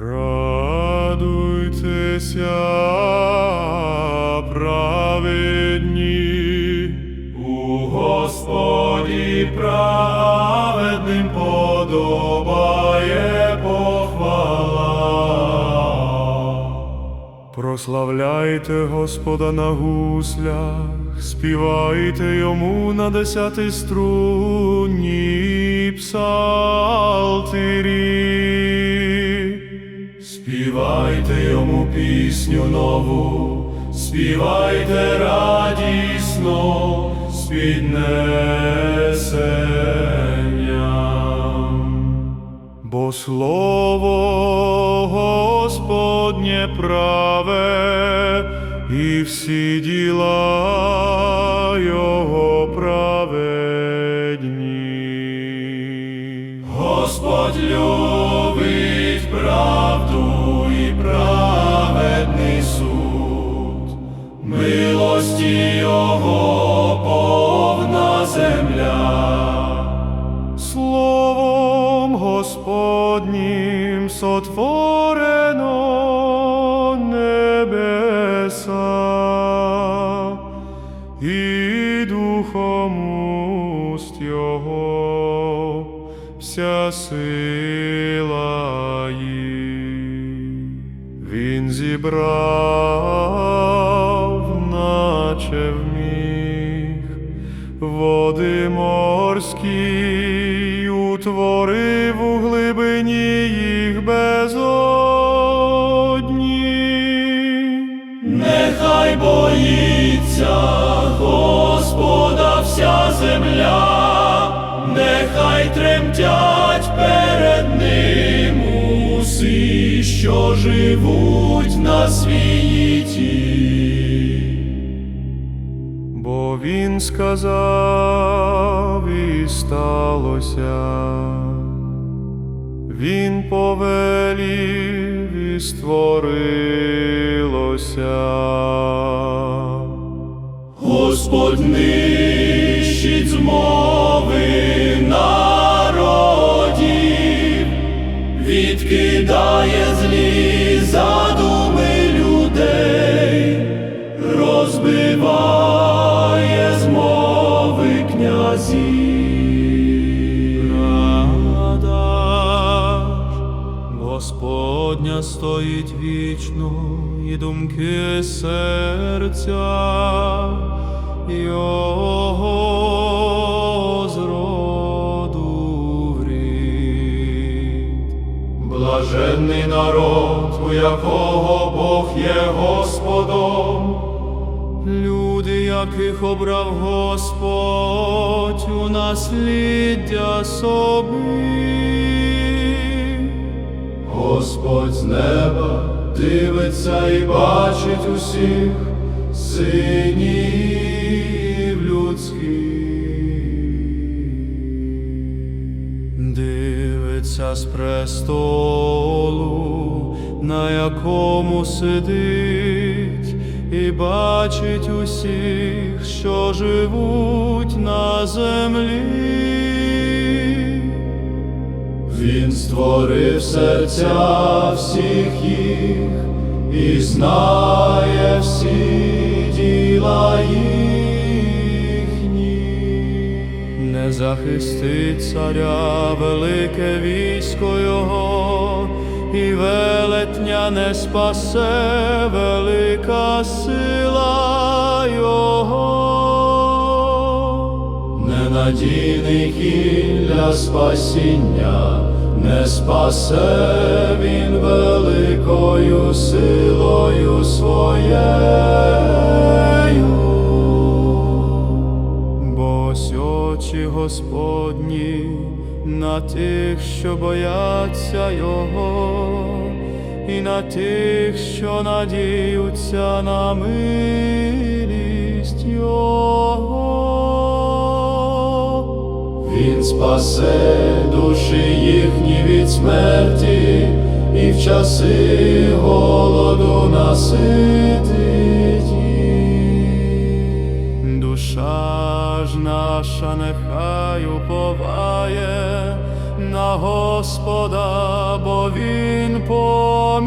Радуйтеся, праведні, у Господі праведним подобає похвала. Прославляйте Господа на гуслях, співайте йому на десяти струнні псалтирі. Співайте йому пісню нову, співайте радісно з. Бо слово Господнє праве, і всі діла його праведні. Господь Сотворено небеса, і духом уст вся сила їх. Він зібрав, наче вміг, води морські, утворив у глибині Нехай боїться Господа вся земля, нехай тремтять перед ним усі, що живуть на світі. Бо він сказав і сталося, він повелів і створилося. Господь нищить змови народів, відкидає злі задуми людей, розбиває змови князів. Рада Господня стоїть вічно, і думки серця Його. Блаженний народ, у якого Бог є Господом. Люди, яких обрав Господь у насліддя собі. Господь з неба дивиться і бачить усіх синів людських. Дивиться з престолу, на якому сидить, і бачить усіх, що живуть на землі. Він створив серця всіх їх і знає всі діла їхні. Не захистить царя велике військо його, і велетня не спасе велика сила його ненадійний кінь для спасіння, не спасе він великою силою своєю. Бо очі Господні на тих, що бояться Його, і на тих, що надіються на милість Його. Він спасе душі їхні від смерті, і в часи голоду наситить їх. Душа ж наша нехай уповає на Господа, бо Він по